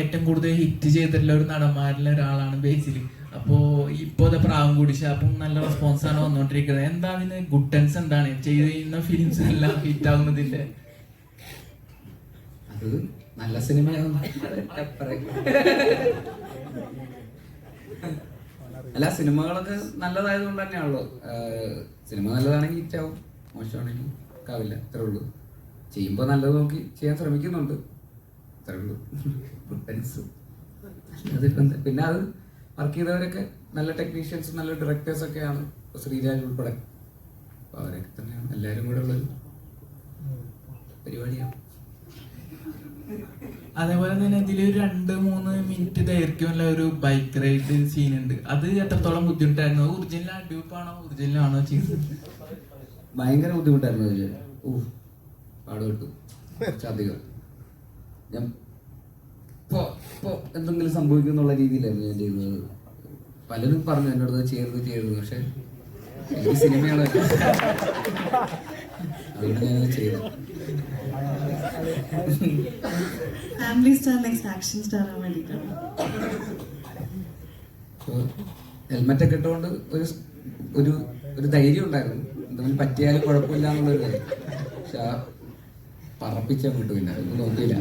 ഏറ്റവും കൂടുതൽ ഹിറ്റ് ചെയ്തിട്ടുള്ള ഒരു നടന്മാരിലെ ഒരാളാണ് ബേസിൽ അപ്പോ ഇപ്പോ പ്രാവൻകുടി ഷാപ്പും നല്ല റെസ്പോൺസ് ആണ് വന്നുകൊണ്ടിരിക്കുന്നത് എന്താ അതിന് ഗുഡൻസ് എന്താണ്? ചെയ്യുന്ന ഫിലിംസ് എല്ലാം ഹിറ്റ് ആവുന്നതിന്റെ അത് നല്ല സിനിമ അല്ല സിനിമകളൊക്കെ നല്ലതായത് കൊണ്ട് തന്നെയാണല്ലോ. സിനിമ നല്ലതാണെങ്കിൽ ഹിറ്റ് ആവും. മോശമാണെങ്കിൽ ആവില്ല. അത്രേ ഉള്ളൂ. ചെയ്യുമ്പോൾ നല്ലത് നോക്കി ചെയ്യാൻ ശ്രമിക്കുന്നുണ്ട്. അത്രേ ഉള്ളൂ. അതിപ്പോ? പിന്നെ അത് വർക്ക് ചെയ്തവരൊക്കെ നല്ല ടെക്നീഷ്യൻസ് നല്ല ഡയറക്ടേഴ്സ് ഒക്കെയാണ്. ശ്രീരാജ് ഉൾപ്പെടെ. അപ്പൊ അവരൊക്കെ തന്നെയാണ്. എല്ലാരും കൂടെ ഉള്ളൊരു പരിപാടിയാണ് അതേപോലെ തന്നെ ഇതിൽ ഒരു രണ്ട് മൂന്ന് മിനിറ്റ് ദൈർഘ്യമുള്ള ഒരു ബൈക്ക് റൈഡ് സീൻ ഉണ്ട്. അത് എത്രത്തോളം ബുദ്ധിമുട്ടായിരുന്നു? ഒറിജിനൽ അഡ്യൂപ്പാണോ ഒറിജിനലാണോ ചെയ്തത്? ഭയങ്കര ബുദ്ധിമുട്ടായിരുന്നു പാടുപെട്ടു. കുറച്ചധികം. ഞാൻ ഇപ്പോ ഇപ്പോ എന്തെങ്കിലും സംഭവിക്കും എന്നുള്ള രീതിയിലായിരുന്നു ഞാൻ ചെയ്തത് പലരും പറഞ്ഞു എന്നോട് അടുത്ത് ചെയ്യരുത് ചെയ്യരുത്. പക്ഷെ എനിക്ക് സിനിമയാണ് അതുകൊണ്ട് ഞാനത് ചെയ്തു. Family star next action star ആവാൻ വേണ്ടിയിട്ടാണ് ഹെൽമെറ്റ് ഒക്കെ ഇട്ടുകൊണ്ട് ഒരു ഒരു ഒരു ധൈര്യം ഉണ്ടായിരുന്നു. എന്തെങ്കിലും പറ്റിയാലും കുഴപ്പമില്ല എന്നുള്ളൊരു കാര്യം. പക്ഷെ ആ പറപ്പിച്ച വിട്ടു പിന്നെ അതൊന്നും നോക്കിയില്ല.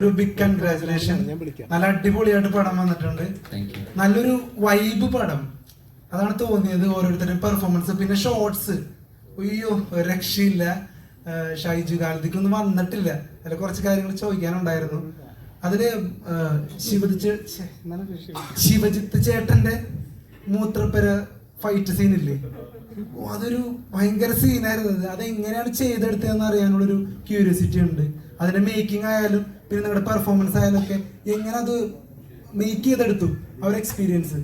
ഒരു ബിഗ് കൺഗ്രാചുലേഷൻ നല്ല അടിപൊളിയായിട്ട് പടം വന്നിട്ടുണ്ട്. നല്ലൊരു വൈബ് പടം. അതാണ് തോന്നിയത് ഓരോരുത്തരുടെ പെർഫോമൻസ് പിന്നെ ഷോർട്സ് അയ്യോ രക്ഷയില്ല. ഷൈജു കാലത്തേക്കൊന്നും വന്നിട്ടില്ല. അതിൽ കുറച്ച് കാര്യങ്ങൾ ചോദിക്കാനുണ്ടായിരുന്നു. അതിൽ ശിവജിത്ത് ശിവജിത്ത് ചേട്ടന്റെ മൂത്രപ്പര ഫൈറ്റ് സീൻ ഇല്ലേ? അതൊരു ഭയങ്കര സീനായിരുന്നു അത്. അതെങ്ങനെയാണ് ചെയ്തെടുത്തതെന്ന് അറിയാനുള്ളൊരു ക്യൂരിയോസിറ്റി ഉണ്ട്. അതിന്റെ മേക്കിംഗ് ആയാലും പിന്നെ നിങ്ങളുടെ പെർഫോമൻസ് ആയാലും ഒക്കെ എങ്ങനെ അത് മേക്ക് ചെയ്തെടുത്തു? അവരുടെ എക്സ്പീരിയൻസ്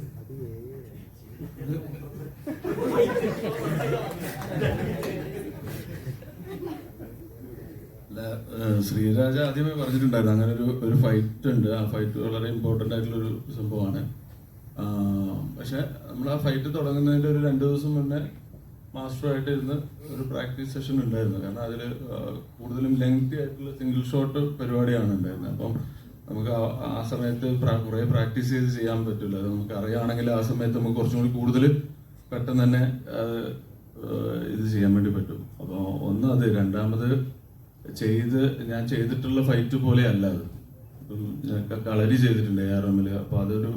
അല്ല, ഏഹ് ശ്രീരാജ ആദ്യമേ പറഞ്ഞിട്ടുണ്ടായിരുന്നു. അങ്ങനെ ഒരു ഒരു ഫൈറ്റ് ഉണ്ട്. ആ ഫൈറ്റ് വളരെ ഇമ്പോർട്ടന്റ് ആയിട്ടുള്ളൊരു സംഭവമാണ്. പക്ഷെ നമ്മൾ ആ ഫൈറ്റ് തുടങ്ങുന്നതിന്റെ ഒരു രണ്ട് ദിവസം മുന്നേ മാസ്റ്ററുമായിട്ട് ഇരുന്ന് ഒരു പ്രാക്ടീസ് സെഷൻ ഉണ്ടായിരുന്നു. കാരണം അതിൽ കൂടുതലും ലെങ്തി ആയിട്ടുള്ള സിംഗിൾ ഷോട്ട് പരിപാടിയാണ് ഉണ്ടായിരുന്നത്. അപ്പം നമുക്ക് ആ- സമയത്ത് കുറേ പ്രാക്ടീസ് ചെയ്ത് ചെയ്യാൻ പറ്റില്ല. അത് നമുക്ക് അറിയുകയാണെങ്കിൽ ആ സമയത്ത് നമുക്ക് കുറച്ചും കൂടി കൂടുതൽ പെട്ടെന്ന് തന്നെ ഇത് ചെയ്യാൻ വേണ്ടി പറ്റും. അപ്പോൾ ഒന്ന് അത്. രണ്ടാമത് ചെയ്ത് ഞാൻ ചെയ്തിട്ടുള്ള ഫൈറ്റ് പോലെ അല്ല അത് ഞാൻ കളരി ചെയ്തിട്ടുണ്ട് എ ആർ എമ്മിൽ അപ്പോൾ അതൊരു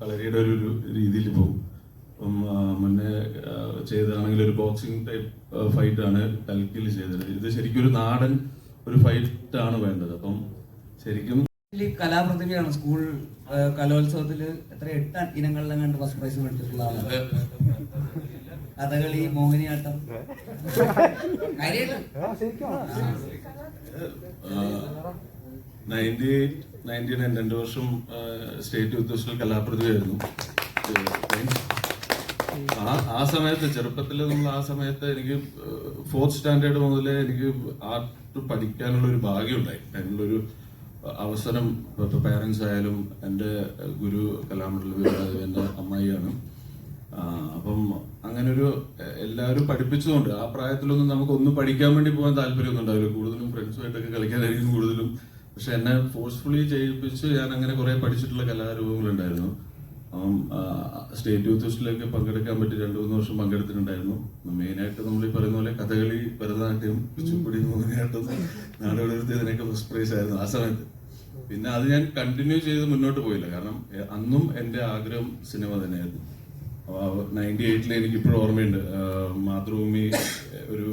കളരിയുടെ ഒരു രീതിയിൽ പോകും. അപ്പം മുന്നേ ചെയ്തതാണെങ്കിൽ ഒരു ബോക്സിംഗ് ടൈപ്പ് ഫൈറ്റ് ആണ് കൽക്കിൽ ചെയ്തത്. ഇത് ശരിക്കും ഒരു നാടൻ ഒരു ഫൈറ്റ് ആണ് വേണ്ടത്. അപ്പം ശരിക്കും ഈ കലാപ്രതിഭയാണ് സ്കൂൾ കലോത്സവത്തിൽ കലോത്സവത്തിൽ എത്ര എട്ട് ഇനങ്ങളിലെങ്ങാണ്ട് ഫസ്റ്റ് പ്രൈസ് മേടിച്ചിട്ടുള്ള ആളാണ്. Kathakali Mohiniyattam. Ninety eight ninety nine രണ്ട് വർഷം സ്റ്റേറ്റ് യൂത്ത് ഫെസ്റ്റിവൽ കലാപ്രതിഭയായിരുന്നു ആ ആ സമയത്ത് ചെറുപ്പത്തിൽ നമ്മൾ ആ സമയത്ത് എനിക്ക് ഫോർത്ത് സ്റ്റാൻഡേർഡ് മുതലേ എനിക്ക് ആർട്ട് പഠിക്കാനുള്ള ഒരു ഭാഗ്യമുണ്ടായി അതിനുള്ളൊരു അവസരം ഇപ്പോൾ പേരൻസ് ആയാലും എന്റെ ഗുരു കലാമണ്ഡലം എന്റെ അപ്പം അങ്ങനെ ഒരു എല്ലാവരും പഠിപ്പിച്ചതുകൊണ്ട് ആ പ്രായത്തിലൊന്നും നമുക്ക് ഒന്നും പഠിക്കാൻ വേണ്ടി പോകാൻ താല്പര്യമൊന്നും ഉണ്ടാവില്ല കൂടുതലും ഫ്രണ്ട്സുമായിട്ടൊക്കെ കളിക്കാനായിരിക്കും കൂടുതലും. പക്ഷെ എന്നെ ഫോഴ്സ്ഫുള്ളി ചെയ്യിപ്പിച്ച് ഞാൻ അങ്ങനെ കുറെ പഠിച്ചിട്ടുള്ള കലാരൂപങ്ങളുണ്ടായിരുന്നു. സ്റ്റേറ്റ് യൂത്ത് ഫെസ്റ്റിലൊക്കെ പങ്കെടുക്കാൻ പറ്റി രണ്ടു മൂന്ന് വർഷം പങ്കെടുത്തിട്ടുണ്ടായിരുന്നു. മെയിനായിട്ട് നമ്മൾ ഈ പറയുന്ന പോലെ കഥകളി ഭരതനാട്യം കുച്ചിപ്പുടി മോഹിനിയാട്ടം നാടോടി ഇതിനൊക്കെ ഫസ്റ്റ് പ്രൈസ് ആയിരുന്നു ആ സമയത്ത്. പിന്നെ അത് ഞാൻ കണ്ടിന്യൂ ചെയ്ത് മുന്നോട്ട് പോയില്ല. കാരണം അന്നും എന്റെ ആഗ്രഹം സിനിമ തന്നെയായിരുന്നു. നയന്റി എയ്റ്റിൽ എനിക്കിപ്പോഴും ഓർമ്മയുണ്ട്. മാതൃഭൂമി ഒരു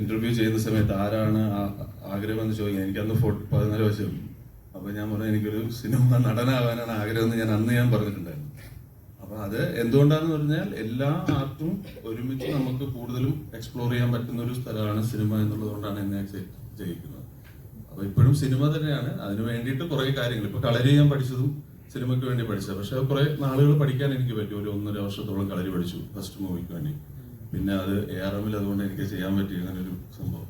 ഇന്റർവ്യൂ ചെയ്യുന്ന സമയത്ത് ആരാണ് ആഗ്രഹം എന്ന് ചോദിക്കാൻ. എനിക്ക് അന്ന് ഫോർട്ടി പതിനാല് വയസ്സുള്ളൂ അപ്പൊ ഞാൻ പറഞ്ഞു എനിക്കൊരു സിനിമ നടനാവാനാണ് ആഗ്രഹം എന്ന് ഞാൻ അന്ന് ഞാൻ പറഞ്ഞിട്ടുണ്ടായിരുന്നു. അപ്പൊ അത് എന്തുകൊണ്ടാന്ന് പറഞ്ഞാൽ എല്ലാ ആർട്ടും ഒരുമിച്ച് നമുക്ക് കൂടുതലും എക്സ്പ്ലോർ ചെയ്യാൻ പറ്റുന്ന ഒരു സ്ഥലമാണ് സിനിമ എന്നുള്ളതുകൊണ്ടാണ് എന്നെ ജയിക്കുന്നത്. അപ്പൊ ഇപ്പോഴും സിനിമ തന്നെയാണ്. അതിന് വേണ്ടിയിട്ട് കുറെ കാര്യങ്ങൾ. ഇപ്പൊ കളരി ഞാൻ പഠിച്ചതും സിനിമയ്ക്ക് വേണ്ടി പഠിച്ചത്. പക്ഷെ കുറെ നാളുകൾ പഠിക്കാൻ എനിക്ക് പറ്റി. ഒരു ഒന്നര വർഷത്തോളം കളരി പഠിച്ചു ഫസ്റ്റ് മൂവിക്ക് വേണ്ടി. പിന്നെ അത് എ ആർ എമ്മിൽ അതുകൊണ്ട് എനിക്ക് ചെയ്യാൻ പറ്റി അങ്ങനെ ഒരു സംഭവം.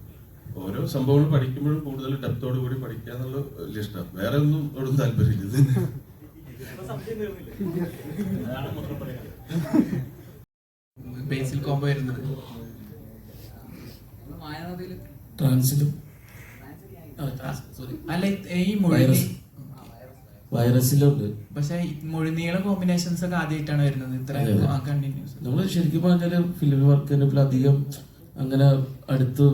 ഓരോ സംഭവങ്ങൾ പഠിക്കുമ്പോഴും കൂടുതൽ ഡെപ്തോട് കൂടി പഠിക്കുക എന്നുള്ള വലിയ ഇഷ്ടം വേറെ ഒന്നും ഒടും താല്പര്യമില്ല. കോംബോ വരുന്നത്? ട്രാൻസിലും. അല്ല ഈ മൊഴി. വൈറസിലുണ്ട്. പക്ഷെ മുഴുനീള കോമ്പിനേഷൻസ് ഒക്കെ ആദ്യമായിട്ടാണ് വരുന്നത് ഇത്ര. കണ്ടിന്യൂസ് നമ്മൾ ശരിക്കും പറഞ്ഞാൽ ഫിലിം വർക്ക് അധികം അങ്ങനെ അടുത്ത്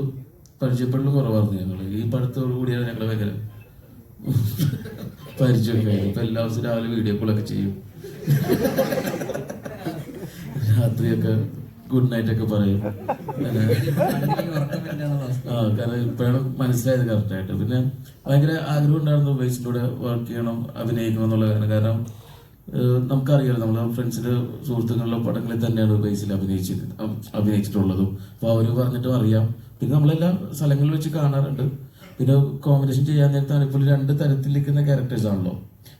പരിചയപ്പെടൽ കുറവായിരുന്നു ഞങ്ങൾ ഈ പടത്തോടു കൂടിയാണ് ഞങ്ങൾ ഭയങ്കര പരിചയമൊക്കെ ഇപ്പൊ എല്ലാ ദിവസവും രാവിലെ വീഡിയോ കോളൊക്കെ ചെയ്യും. രാത്രിയൊക്കെ ഗുഡ് നൈറ്റ് ഒക്കെ പറയും. ആ കാരണം ഇപ്പോഴാണ് മനസ്സിലായത് കറക്റ്റായിട്ട് പിന്നെ ഭയങ്കര ആഗ്രഹം ഉണ്ടായിരുന്നു ഉപയോഗിച്ചിലൂടെ വർക്ക് ചെയ്യണം അഭിനയിക്കണം എന്നുള്ള കാരണം നമുക്കറിയാലോ നമ്മളെ ഫ്രണ്ട്സിന്റെ സുഹൃത്തുക്കളുടെ പടങ്ങളിൽ തന്നെയാണ് ബേസിൽ അഭിനയിച്ചത് അഭിനയിച്ചിട്ടുള്ളതും. അപ്പോൾ അവർ പറഞ്ഞിട്ടും അറിയാം. പിന്നെ നമ്മളെല്ലാ സ്ഥലങ്ങളിൽ വെച്ച് കാണാറുണ്ട്. പിന്നെ കോമ്പിനേഷൻ ചെയ്യാൻ നേരത്താണ് ഇപ്പോൾ രണ്ട് തരത്തിലിരിക്കുന്ന ക്യാരക്ടേഴ്സ് ആണല്ലോ.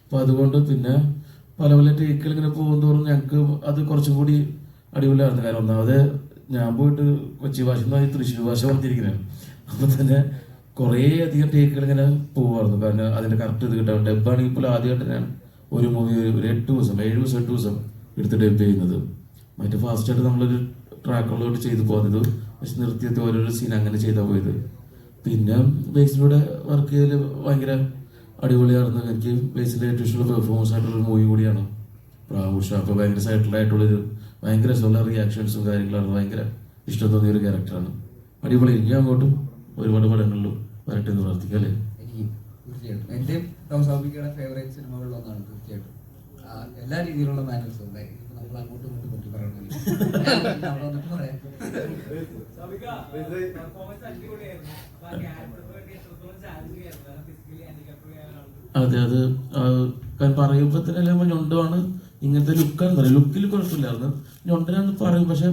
അപ്പോൾ അതുകൊണ്ട് പിന്നെ പല പല ടേക്കുകൾ ഇങ്ങനെ പോകുന്തോറും ഞങ്ങൾക്ക് അത് കുറച്ചും കൂടി അടിപൊളിയായിരുന്നു കാരണം ഒന്നാമത് ഞാൻ പോയിട്ട് കൊച്ചി ഭാഷ തൃശ്ശൂർ ഭാഷ പറഞ്ഞിരിക്കുന്നത് അപ്പൊ തന്നെ കുറേ അധികം ടേക്കുകൾ ഇങ്ങനെ പോവായിരുന്നു കാരണം അതിന്റെ കറക്റ്റ് ഇത് കിട്ടാൻ ഡബ്ബാണെങ്കിൽ ഇപ്പോൾ ആദ്യമായിട്ട് ഞാൻ ഒരു മൂവി ഒരു എട്ട് ദിവസം ഏഴ് ദിവസം എട്ട് ദിവസം എടുത്ത് ഡബ് ചെയ്യുന്നത്. മറ്റേ ഫാസ്റ്റ് ആയിട്ട് നമ്മളൊരു ട്രാക്കുകളോട് ചെയ്ത് പോകുന്നത് പക്ഷെ നിർത്തിയത് ഓരോരോ സീൻ അങ്ങനെ ചെയ്താൽ പോയത്. പിന്നെ ബേസിലൂടെ വർക്ക് ചെയ്തതിൽ ഭയങ്കര അടിപൊളിയായിരുന്നു എനിക്ക് ബേസിലെ ഏറ്റവും ഇഷ്ടമുള്ള പെർഫോമൻസ് ആയിട്ടുള്ള മൂവി കൂടിയാണ്. പ്രാവുഷ. അപ്പോൾ ഭയങ്കര സൈറ്റിൽ ആയിട്ടുള്ളൊരു ഭയങ്കര സോളർ റിയാക്ഷൻസും കാര്യങ്ങളാണ്. ഭയങ്കര ഇഷ്ടം തോന്നിയ ഒരു ക്യാരക്ടറാണ് അടിപൊളി. ഇനി അങ്ങോട്ടും ഒരുപാട് പടങ്ങളിലും വരട്ടെ എന്ന് പ്രാർത്ഥിക്കാം അല്ലേ? തീർച്ചയായിട്ടും. എന്റെ ഫേവറേറ്റ് തീർച്ചയായിട്ടും. ആ, എല്ലാ രീതിയിലുള്ള മാനേഴ്സ് ഉണ്ട്. നമ്മൾ അങ്ങോട്ടും ഇങ്ങോട്ടും പറ്റി അതെ അത് പറയുമ്പോൾ തന്നെ ഞൊണ്ടുമാണ് ഇങ്ങനത്തെ ലുക്കാന്ന് പറയാം ലുക്കിൽ കുഴപ്പമില്ലായിരുന്നു ഞൊണ്ടനാന്ന് പറയും. പക്ഷെ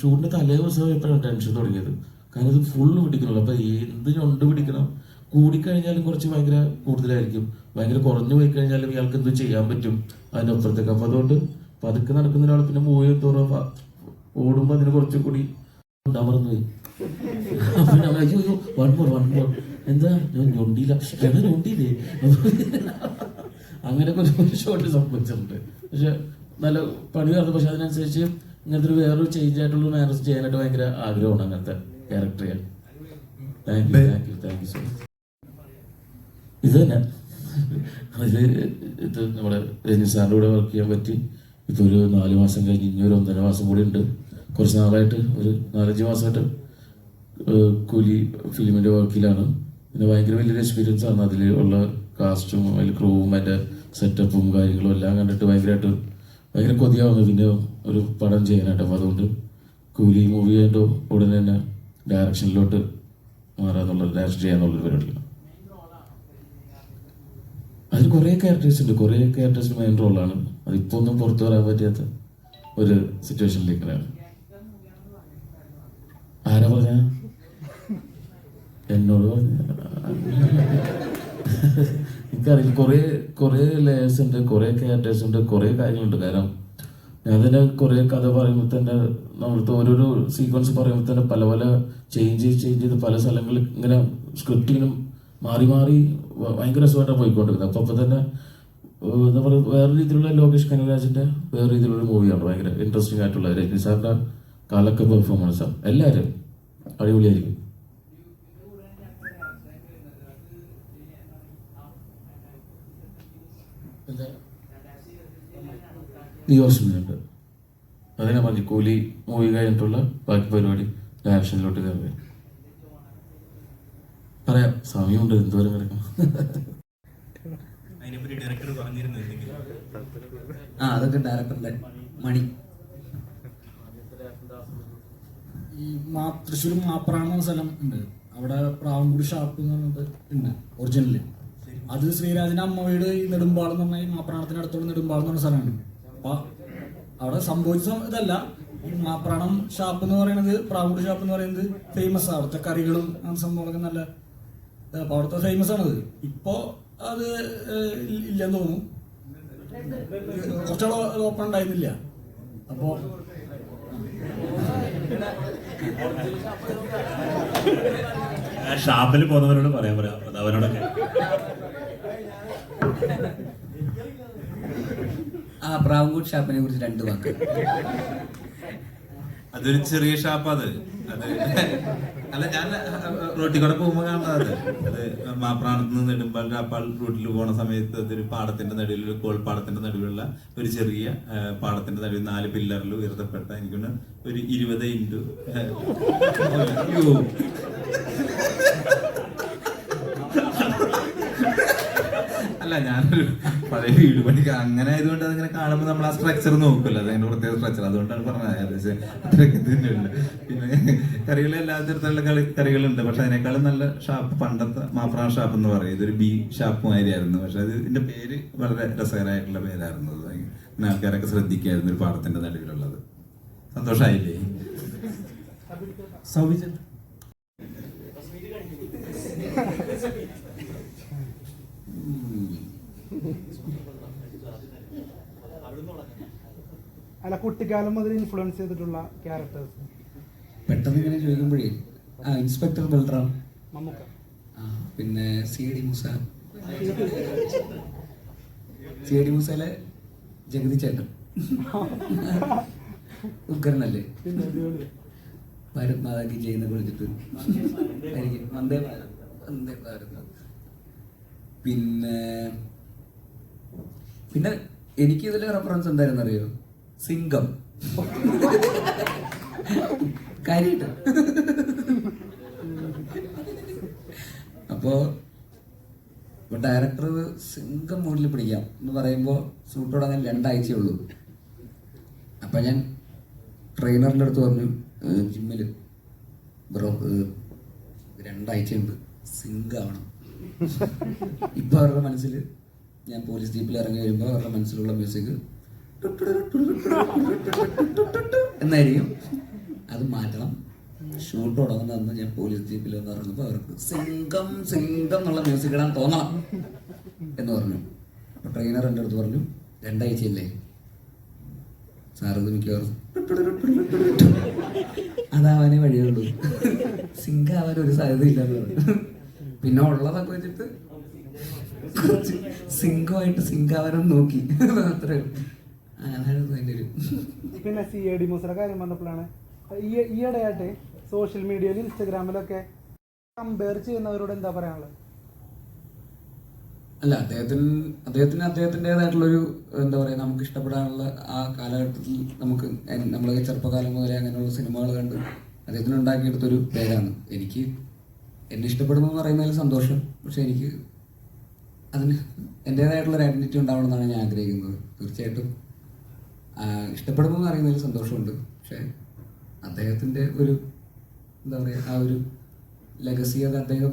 ഷൂട്ടിന്റെ തലേ ദിവസം എപ്പോഴാണ് ടെൻഷൻ തുടങ്ങിയത്. കാരണം ഇത് ഫുള്ള് പിടിക്കണല്ലോ അപ്പൊ എന്ത് ഞൊണ്ട് പിടിക്കണം? കൂടിക്കഴിഞ്ഞാലും കുറച്ച് ഭയങ്കര കൂടുതലായിരിക്കും. ഭയങ്കര കുറഞ്ഞു പോയി കഴിഞ്ഞാലും ഇയാൾക്ക് എന്ത് ചെയ്യാൻ പറ്റും അതിനപ്പുറത്തേക്ക് അപ്പൊ അതുകൊണ്ട് പതുക്കെ നടക്കുന്ന ഒരാൾ പിന്നെ മൂവ് തോറും ഓടുമ്പോ അതിന് കുറച്ചും കൂടി ഉണ്ടാമറന്നു പോയി. ഞാൻ വൺ മോർ വൺ മോർ എന്താ? ഞാൻ ഞൊണ്ടിയില്ല. ഞാൻ ഞൊണ്ടിയില്ലേ? അങ്ങനെ ഒരു ഷോട്ട് സംഭവിച്ചിട്ടുണ്ട്. പക്ഷെ നല്ല പണി നടന്നു. പക്ഷെ അതിനനുസരിച്ച് ഇങ്ങനത്തെ വേറൊരു ചേഞ്ച് ആയിട്ടുള്ള മാനേജ് ചെയ്യാനായിട്ട് ഭയങ്കര ആഗ്രഹമാണ് അങ്ങനത്തെ ക്യാരക്ടർ ചെയ്യാൻ thank you thank you thank you so much ഇത് തന്നെ. അതിൽ ഇത് നമ്മുടെ രഞ്ജിത് സാറിന്റെ കൂടെ വർക്ക് ചെയ്യാൻ പറ്റി. ഇപ്പൊ ഒരു നാല് മാസം കഴിഞ്ഞ് ഇനി ഒരു ഒന്നര മാസം കൂടി ഉണ്ട്. കുറച്ച് നാളായിട്ട് ഒരു നാലഞ്ച് മാസമായിട്ട് കൂലി ഫിലിമിന്റെ വർക്കിലാണ് പിന്നെ ഭയങ്കര വലിയൊരു എക്സ്പീരിയൻസ് ആണ് അതിൽ ഉള്ള കാസ്റ്റും അതിൽ ക്രൂവും അതിന്റെ സെറ്റപ്പും കാര്യങ്ങളും എല്ലാം കണ്ടിട്ട് ഭയങ്കരമായിട്ട് ഭയങ്കര കൊതിയാവുന്നു. പിന്നെ ഒരു പടം ചെയ്യാനായിട്ട്. അപ്പോൾ അതുകൊണ്ട് കൂലി മൂവി ആയിട്ട് ഉടനെ തന്നെ ഡയറക്ഷനിലോട്ട് മാറാന്നുള്ളൊരു ഡയറക്ഷൻ ചെയ്യാന്നുള്ളൊരു പരിപാടിയാണ്. അതിൽ കുറേ ക്യാരക്ടേഴ്സ് ഉണ്ട്. കുറേ ക്യാരക്ടേഴ്സിന് മെയിൻ റോളാണ് അതിപ്പോൾ ഒന്നും പുറത്തു വരാൻ പറ്റാത്ത ഒരു സിറ്റുവേഷനിലേക്കാണ് ആരാ പറഞ്ഞ? എന്നോട് എനിക്കറിയില്ല കുറേ കുറേ ലേയേഴ്സ് ഉണ്ട് കുറേ ക്യാരക്ടേഴ്സ് ഉണ്ട് കുറേ കാര്യങ്ങളുണ്ട്. കാരണം ഞാൻ തന്നെ കുറേ കഥ പറയുമ്പോൾ തന്നെ നമ്മളത്തെ ഓരോരോ സീക്വൻസ് പറയുമ്പോൾ തന്നെ പല പല ചേഞ്ച് ചേഞ്ച് ചെയ്ത് പല സ്ഥലങ്ങളിൽ ഇങ്ങനെ സ്ക്രിപ്റ്റ് ഇങ്ങനെ മാറി മാറി ഭയങ്കര രസമായിട്ടാണ് പോയിക്കൊണ്ടിരുന്നത്. അപ്പൊ അപ്പൊ തന്നെ എന്താ പറയുക വേറെ രീതിയിലുള്ള ലോകേഷ് കനകരാജിന്റെ വേറെ രീതിയിലുള്ള മൂവിയാണ് ഭയങ്കര ഇൻട്രസ്റ്റിംഗ് ആയിട്ടുള്ള രജനി സാറിന്റെ കാലൊക്കെ പെർഫോമൻസാണ് എല്ലാവരും അടിപൊളിയായിരിക്കും. വർഷമുണ്ട് അതിനെ മതി. കൂലി മൂവി കഴിഞ്ഞിട്ടുള്ള ബാക്കി പരിപാടി ഡയറക്ഷനിലോട്ട് കയറി പറയാം. സമയമുണ്ട്. എന്തോരം കിടക്കണം ആ അതൊക്കെ ഡയറക്ടറിന്റെ മണി. ഈ മാ തൃശ്ശൂർ മാപ്രാണ സ്ഥലം ഉണ്ട്. അവിടെ പ്രാവൻകുടി ഷാപ്പ് എന്ന് പറഞ്ഞത് ഉണ്ട്. ഒറിജിനൽ അത് ശ്രീരാജിന്റെ അമ്മ വീട് ഈ നെടുമ്പാളം എന്ന് പറഞ്ഞ മാപ്രാണത്തിന് അടുത്തുള്ള നെടുമ്പാളം എന്ന് പറഞ്ഞ സ്ഥലമാണ്. അപ്പൊ അവിടെ സംഭവിച്ച ഇതല്ല. പ്രണം ഷാപ്പ് എന്ന് പറയുന്നത് പ്രാവുഡ് ഷാപ്പ് എന്ന് പറയുന്നത് ഫേമസ് അവിടുത്തെ കറികളും അങ്ങനത്തെ സംഭവങ്ങളൊക്കെ നല്ല അപ്പൊ അവിടുത്തെ ഫേമസ് ആണത്. ഇപ്പോ അത് ഇല്ലെന്ന് തോന്നുന്നു. കുറച്ചാൾ ഓപ്പൺ ഉണ്ടായിരുന്നില്ല. അപ്പോ ഷാപ്പിൽ പോകുന്നവരോട് പറയാൻ പറയാം. അവരോടൊക്കെ ആ പ്രാവുംകൂട്ട് ഷാപ്പിനെ കുറിച്ച് രണ്ട് വാക്ക്. അതൊരു ചെറിയ ഷാപ്പ് അത് അത് അല്ല ഞാൻ റോട്ടിൽ കൂടെ പോകുമ്പോ കാണുന്നത് അത്. മാപ്രാണത്ത് നിന്ന് നെടുമ്പാൽ രാപ്പാൾ റൂട്ടിൽ പോണ സമയത്ത് അതൊരു പാടത്തിന്റെ നടുവിൽ ഒരു കോൾപ്പാടത്തിന്റെ നടുവിലുള്ള ഒരു ചെറിയ പാടത്തിന്റെ നടുവിൽ നാല് പില്ലറിൽ ഉയർത്തപ്പെട്ട എനിക്കൊന്ന് ഒരു ഇരുപത് ഇന്റു അയ്യോ അല്ല ഞാനൊരു പഴയ വീട് പണിക്ക് അങ്ങനെ ആയതുകൊണ്ട് അതിങ്ങനെ കാണുമ്പോൾ നമ്മൾ ആ സ്ട്രക്ചർ നോക്കുമല്ലോ അതിന്റെ പ്രത്യേക സ്ട്രക്ചർ അതുകൊണ്ടാണ് പറഞ്ഞത്. അത്രയൊക്കെ തന്നെയുണ്ട് പിന്നെ കറികൾ എല്ലാ തരത്തിലുള്ള കളി കറികളുണ്ട്. പക്ഷെ അതിനേക്കാളും നല്ല ഷാപ്പ് പണ്ടത്തെ മാഫ്രാ ഷാപ്പ് എന്ന് പറയും. ഇതൊരു ബി ഷാപ്പ് മാതിരിയായിരുന്നു. പക്ഷെ അത് ഇതിന്റെ പേര് വളരെ രസകരമായിട്ടുള്ള പേരായിരുന്നു. അത് ആൾക്കാരൊക്കെ ശ്രദ്ധിക്കായിരുന്നു ഒരു പാടത്തിന്റെ നടുവിലുള്ളത്. സന്തോഷമായില്ലേ സൗവിജൻ അല്ല കുട്ടിക്കാലം മുതൽ ഇൻഫ്ലുവൻസ് ചെയ്തിട്ടുള്ള ക്യാരക്ടേഴ്സ് പെട്ടെന്ന് ഇങ്ങനെ ചോദിക്കുമ്പോഴേ ആ ഇൻസ്പെക്ടർ ബൽറാം. മമ്മൂക്ക. ആ പിന്നെ C D Moosa. C D മുസയിലെ Jagathy ചേട്ടൻ. ഉഗ്രനല്ലേ? ഭാരത് മാതാ കി ജയ് എന്ന് വിളിച്ചിട്ട് എനിക്ക് വന്ദേ ഭാരത്. വന്ദേ ഭാരത്. പിന്നെ പിന്നെ എനിക്ക് ഇതിലെ റെഫറൻസ് എന്തായിരുന്നു അറിയോ സിംഗം. കാര്യമായിട്ട് അപ്പോ ഇപ്പൊ ഡയറക്ടർ സിംഗം മൂഡിൽ പിടിക്കാം. എന്ന് പറയുമ്പോൾ ഷൂട്ട് തുടങ്ങാൻ രണ്ടാഴ്ചയേ ഉള്ളൂ. അപ്പൊ ഞാൻ ട്രെയിനറിന്റെ അടുത്ത് പറഞ്ഞു ജിമ്മിൽ ബ്രോ രണ്ടാഴ്ചയുണ്ട് സിങ്ക് ഇപ്പൊ അവരുടെ മനസ്സിൽ ഞാൻ പോലീസ് ജീപ്പിൽ ഇറങ്ങി വരുമ്പോൾ അവരുടെ മനസ്സിലുള്ള മ്യൂസിക് എന്നായിരിക്കും. അത് മാറ്റണം. ഷൂട്ട് തുടങ്ങുന്ന അന്ന് ഞാൻ പോലീസ് ജീപ്പിൽ വന്ന് ഇറങ്ങുമ്പോൾ അവർക്ക് സിംഗം സിംഗം എന്നുള്ള മ്യൂസിക് ഇടാൻ തോന്നണം എന്ന് പറഞ്ഞു. അപ്പൊ ട്രെയിനർ എന്റെ അടുത്ത് പറഞ്ഞു രണ്ടാഴ്ചയല്ലേ? സാറത് മിക്കവാറും അതാവാനേ വഴിയുള്ളൂ സിംഗ് ആവാൻ ഒരു എന്ന് പറഞ്ഞു. പിന്നെ ഉള്ളതൊക്കെ വെച്ചിട്ട് കുറച്ച് സിംഗ് ആവാനും നോക്കി. അത്രേ പിന്നെ സി എ ഡി മൂസയുടെ കാര്യം വന്നപ്പോഴാണ്. ഈ ഈയിടെയായിട്ട് സോഷ്യൽ മീഡിയയിൽ ഇൻസ്റ്റഗ്രാമിലൊക്കെ കമ്പയർ ചെയ്യുന്നവരോട് എന്താ പറയാനുള്ളത്? അല്ല അദ്ദേഹത്തിന് അദ്ദേഹത്തിന് അദ്ദേഹത്തിന്റെതായിട്ടുള്ളൊരു എന്താ പറയുക നമുക്ക് ഇഷ്ടപ്പെടാനുള്ള ആ കാലഘട്ടത്തിൽ നമുക്ക് എൻ- നമ്മളെ ചെറുപ്പകാലം മുതലേ അങ്ങനെയുള്ള സിനിമകൾ കണ്ട് അദ്ദേഹത്തിന് ഉണ്ടാക്കിയെടുത്തൊരു പേരാണ്. എനിക്ക് എന്നെ ഇഷ്ടപ്പെടുന്നു എന്ന് പറയുന്നതിൽ സന്തോഷം. പക്ഷെ എനിക്ക് അതിന് എന്റെതായിട്ടുള്ളൊരു ഐഡന്റിറ്റി ഉണ്ടാവണം എന്നാണ് ഞാൻ ആഗ്രഹിക്കുന്നത്. തീർച്ചയായിട്ടും. ഇഷ്ടപ്പെടുന്നു എന്ന് അറിയുന്നതിൽ സന്തോഷമുണ്ട്. പക്ഷെ അദ്ദേഹത്തിന്റെ ഒരു എന്താ പറയുക ആ ഒരു ലെഗസി അത് അദ്ദേഹം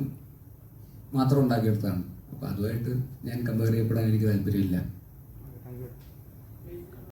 മാത്രം ഉണ്ടാക്കിയെടുത്തതാണ്. അപ്പോൾ അതുമായിട്ട് ഞാൻ കമ്പയർ ചെയ്യപ്പെടാൻ എനിക്ക് താല്പര്യമില്ല.